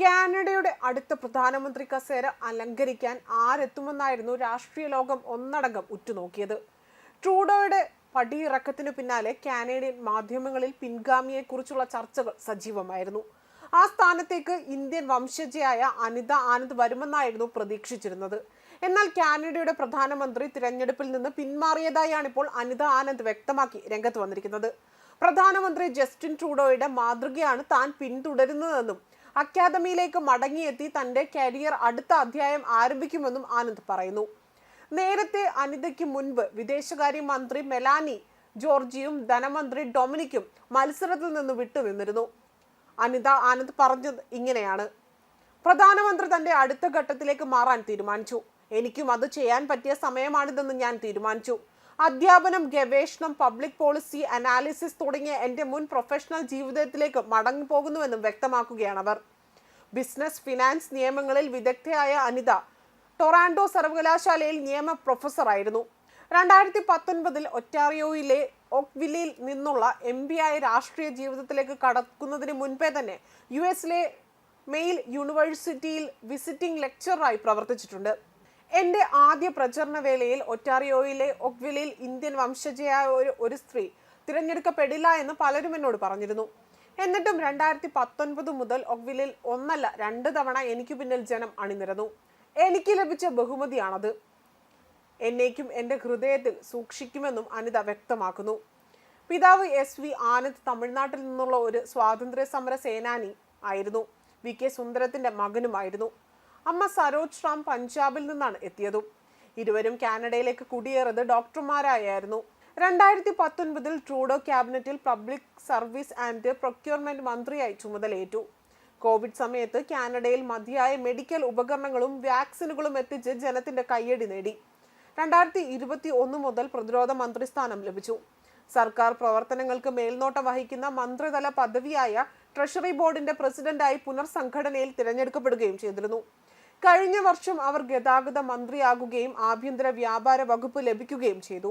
കാനഡയുടെ അടുത്ത പ്രധാനമന്ത്രി കസേര അലങ്കരിക്കാൻ ആരെത്തുമെന്നായിരുന്നു രാഷ്ട്രീയ ലോകം ഒന്നടങ്കം ഉറ്റുനോക്കിയത്. ട്രൂഡോയുടെ പടിയിറക്കത്തിനു പിന്നാലെ കാനഡിയൻ മാധ്യമങ്ങളിൽ പിൻഗാമിയെക്കുറിച്ചുള്ള ചർച്ചകൾ സജീവമായിരുന്നു. ആ സ്ഥാനത്തേക്ക് ഇന്ത്യൻ വംശജയായ അനിത ആനന്ദ് വരുമെന്നായിരുന്നു പ്രതീക്ഷിച്ചിരുന്നത്. എന്നാൽ കാനഡയുടെ പ്രധാനമന്ത്രി തിരഞ്ഞെടുപ്പിൽ നിന്ന് പിന്മാറിയതായാണ് ഇപ്പോൾ അനിത ആനന്ദ് വ്യക്തമാക്കി രംഗത്ത് വന്നിരിക്കുന്നത്. പ്രധാനമന്ത്രി ജസ്റ്റിൻ ട്രൂഡോയുടെ മാതൃകയാണ് താൻ പിന്തുടരുന്നതെന്നും അക്കാദമിയിലേക്ക് മടങ്ങിയെത്തി തന്റെ കരിയർ അടുത്ത അധ്യായം ആരംഭിക്കുമെന്നും ആനന്ദ് പറയുന്നു. നേരത്തെ അനിതയ്ക്ക് മുൻപ് വിദേശകാര്യ മന്ത്രി മെലാനി ജോർജിയും ധനമന്ത്രി ഡൊമിനിക്കും മത്സരത്തിൽ നിന്ന് വിട്ടുനിന്നിരുന്നു. അനിത ആനന്ദ് പറഞ്ഞത് ഇങ്ങനെയാണ്. പ്രധാനമന്ത്രി തന്റെ അടുത്ത ഘട്ടത്തിലേക്ക് മാറാൻ തീരുമാനിച്ചു. എനിക്കും അത് ചെയ്യാൻ പറ്റിയ സമയമാണിതെന്ന് ഞാൻ തീരുമാനിച്ചു. അധ്യാപനം ഗവേഷണം പബ്ലിക് പോളിസി അനാലിസിസ് തുടങ്ങിയ എന്റെ മുൻ പ്രൊഫഷണൽ ജീവിതത്തിലേക്ക് മടങ്ങി പോകുന്നുവെന്നും വ്യക്തമാക്കുകയാണ് അവർ. ബിസിനസ് ഫിനാൻസ് നിയമങ്ങളിൽ വിദഗ്ധയായ അനിത ടൊറാൻഡോ സർവകലാശാലയിൽ നിയമ പ്രൊഫസറായിരുന്നു. രണ്ടായിരത്തി പത്തൊൻപതിൽ ഒറ്റാറിയോയിലെ ഒക്വിലിൽ നിന്നുള്ള എം പി ആയ രാഷ്ട്രീയ ജീവിതത്തിലേക്ക് കടക്കുന്നതിന് മുൻപേ തന്നെ യു എസിലെ മെയിൽ യൂണിവേഴ്സിറ്റിയിൽ വിസിറ്റിംഗ് ലെക്ചറായി പ്രവർത്തിച്ചിട്ടുണ്ട്. എന്റെ ആദ്യ പ്രചരണ വേളയിൽ ഒറ്റാറിയോയിലെ ഒക്വിലിൽ ഇന്ത്യൻ വംശജയായ ഒരു ഒരു സ്ത്രീ തിരഞ്ഞെടുക്കപ്പെടില്ല എന്ന് പലരും എന്നോട് പറഞ്ഞിരുന്നു. എന്നിട്ടും രണ്ടായിരത്തി പത്തൊൻപത് മുതൽ ഒക്വിലിൽ ഒന്നല്ല രണ്ട് തവണ എനിക്ക് പിന്നിൽ ജനം അണിനിരന്നു. എനിക്ക് ലഭിച്ച ബഹുമതിയാണത്. എന്നേക്കും എന്റെ ഹൃദയത്തിൽ സൂക്ഷിക്കുമെന്നും അനിത വ്യക്തമാക്കുന്നു. പിതാവ് എസ് വി ആനന്ദ് തമിഴ്നാട്ടിൽ നിന്നുള്ള ഒരു സ്വാതന്ത്ര്യ സമര സേനാനി ആയിരുന്നു. വി കെ സുന്ദരത്തിന്റെ മകനുമായിരുന്നു. അമ്മ സരോജ് റാം പഞ്ചാബിൽ നിന്നാണ് എത്തിയതും. ഇരുവരും കാനഡയിലേക്ക് കുടിയേറത് ഡോക്ടർമാരായിരുന്നു രണ്ടായിരത്തി പത്തൊൻപതിൽ ട്രൂഡോ ക്യാബിനറ്റിൽ പബ്ലിക് സർവീസ് ആൻഡ് പ്രൊക്യൂർമെന്റ് മന്ത്രിയായി ചുമതലയേറ്റു. കോവിഡ് സമയത്ത് കാനഡയിൽ മതിയായ മെഡിക്കൽ ഉപകരണങ്ങളും വാക്സിനുകളും എത്തിച്ച് ജനത്തിന്റെ കയ്യടി നേടി. രണ്ടായിരത്തി ഇരുപത്തി ഒന്ന് മുതൽ പ്രതിരോധ മന്ത്രിസ്ഥാനം ലഭിച്ചു. സർക്കാർ പ്രവർത്തനങ്ങൾക്ക് മേൽനോട്ടം വഹിക്കുന്ന മന്ത്രിതല പദവിയായ ട്രഷറി ബോർഡിന്റെ പ്രസിഡന്റായി പുനർസംഘടനയിൽ തിരഞ്ഞെടുക്കപ്പെടുകയും ചെയ്തിരുന്നു. കഴിഞ്ഞ വർഷം അവർ ഗതാഗത മന്ത്രിയാകുകയും ആഭ്യന്തര വ്യാപാര വകുപ്പ് ലഭിക്കുകയും ചെയ്തു.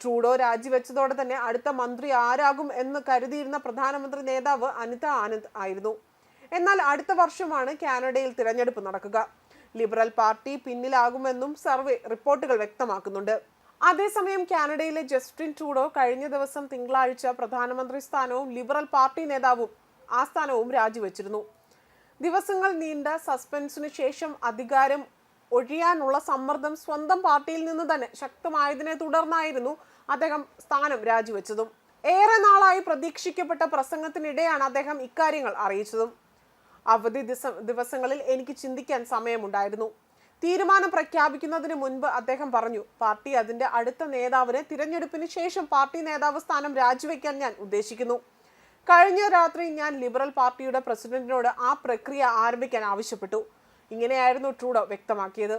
ട്രൂഡോ രാജിവെച്ചതോടെ തന്നെ അടുത്ത മന്ത്രി ആരാകും എന്ന് കരുതിയിരുന്ന പ്രധാനമന്ത്രി നേതാവ് അനിത ആനന്ദ് ആയിരുന്നു. എന്നാൽ അടുത്ത വർഷമാണ് കാനഡയിൽ തിരഞ്ഞെടുപ്പ് നടക്കുക. ലിബറൽ പാർട്ടി പിന്നിലാകുമെന്നും സർവേ റിപ്പോർട്ടുകൾ വ്യക്തമാക്കുന്നുണ്ട്. അതേസമയം കാനഡയിലെ ജസ്റ്റിൻ ട്രൂഡോ കഴിഞ്ഞ ദിവസം തിങ്കളാഴ്ച പ്രധാനമന്ത്രി സ്ഥാനവും ലിബറൽ പാർട്ടി നേതാവും ആ സ്ഥാനവും രാജിവെച്ചിരുന്നു. ദിവസങ്ങൾ നീണ്ട സസ്പെൻസിനു ശേഷം അധികാരം ഒഴിയാനുള്ള സമ്മർദ്ദം സ്വന്തം പാർട്ടിയിൽ നിന്ന് തന്നെ ശക്തമായതിനെ തുടർന്നായിരുന്നു അദ്ദേഹം സ്ഥാനം രാജിവെച്ചതും. ഏറെ നാളായി പ്രതീക്ഷിക്കപ്പെട്ട പ്രസംഗത്തിനിടെയാണ് അദ്ദേഹം ഇക്കാര്യങ്ങൾ അറിയിച്ചതും. അവധി ദിവസ ദിവസങ്ങളിൽ എനിക്ക് ചിന്തിക്കാൻ സമയമുണ്ടായിരുന്നു. തീരുമാനം പ്രഖ്യാപിക്കുന്നതിന് മുൻപ് അദ്ദേഹം പറഞ്ഞു പാർട്ടി അതിന്റെ അടുത്ത നേതാവിനെ തിരഞ്ഞെടുപ്പിന് ശേഷം പാർട്ടി നേതാവ് സ്ഥാനം രാജിവെക്കാൻ ഞാൻ ഉദ്ദേശിക്കുന്നു. കഴിഞ്ഞ രാത്രി ഞാൻ ലിബറൽ പാർട്ടിയുടെ പ്രസിഡന്റിനോട് ആ പ്രക്രിയ ആരംഭിക്കാൻ ആവശ്യപ്പെട്ടു. ഇങ്ങനെയായിരുന്നു ട്രൂഡോ വ്യക്തമാക്കിയത്.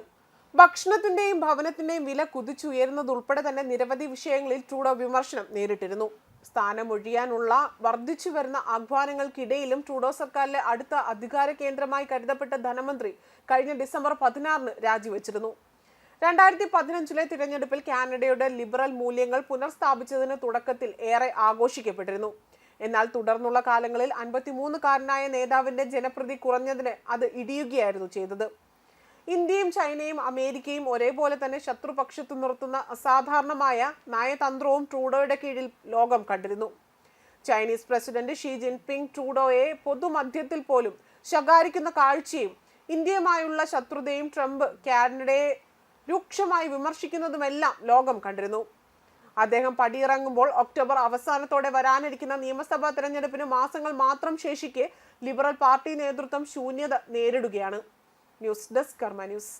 ഭക്ഷണത്തിന്റെയും ഭവനത്തിന്റെയും വില കുതിച്ചുയരുന്നതുൾപ്പെടെ തന്നെ നിരവധി വിഷയങ്ങളിൽ ട്രൂഡോ വിമർശനം നേരിട്ടിരുന്നു. സ്ഥാനമൊഴിയാനുള്ള വർദ്ധിച്ചു വരുന്ന ആഹ്വാനങ്ങൾക്കിടയിലും ട്രൂഡോ സർക്കാരിലെ അടുത്ത അധികാര കേന്ദ്രമായി കരുതപ്പെട്ട ധനമന്ത്രി കഴിഞ്ഞ ഡിസംബർ പതിനാറിന് രാജിവെച്ചിരുന്നു. രണ്ടായിരത്തി പതിനഞ്ചിലെ തിരഞ്ഞെടുപ്പിൽ കാനഡയുടെ ലിബറൽ മൂല്യങ്ങൾ പുനർസ്ഥാപിച്ചതിന് തുടക്കത്തിൽ ഏറെ ആഘോഷിക്കപ്പെട്ടിരുന്നു. എന്നാൽ തുടർന്നുള്ള കാലങ്ങളിൽ അൻപത്തിമൂന്നുകാരനായ നേതാവിന്റെ ജനപ്രതി കുറഞ്ഞതിന് അത് ഇടിയുകയായിരുന്നു ചെയ്തത്. ഇന്ത്യയും ചൈനയും അമേരിക്കയും ഒരേപോലെ തന്നെ ശത്രുപക്ഷത്ത് നിർത്തുന്ന അസാധാരണമായ നയതന്ത്രവും ട്രൂഡോയുടെ കീഴിൽ ലോകം കണ്ടിരുന്നു. ചൈനീസ് പ്രസിഡന്റ് ഷീ ജിൻപിങ് ട്രൂഡോയെ പൊതുമധ്യത്തിൽ പോലും ശകാരിക്കുന്ന കാഴ്ചയും ഇന്ത്യയുമായുള്ള ശത്രുതയും ട്രംപ് കാനഡയെ രൂക്ഷമായി വിമർശിക്കുന്നതുമെല്ലാം ലോകം കണ്ടിരുന്നു. അദ്ദേഹം പടിയിറങ്ങുമ്പോൾ ഒക്ടോബർ അവസാനത്തോടെ വരാനിരിക്കുന്ന നിയമസഭാ തെരഞ്ഞെടുപ്പിന് മാസങ്ങൾ മാത്രം ശേഷിക്കെ ലിബറൽ പാർട്ടി നേതൃത്വം ശൂന്യത നേരിടുകയാണ്. News desk Karma news.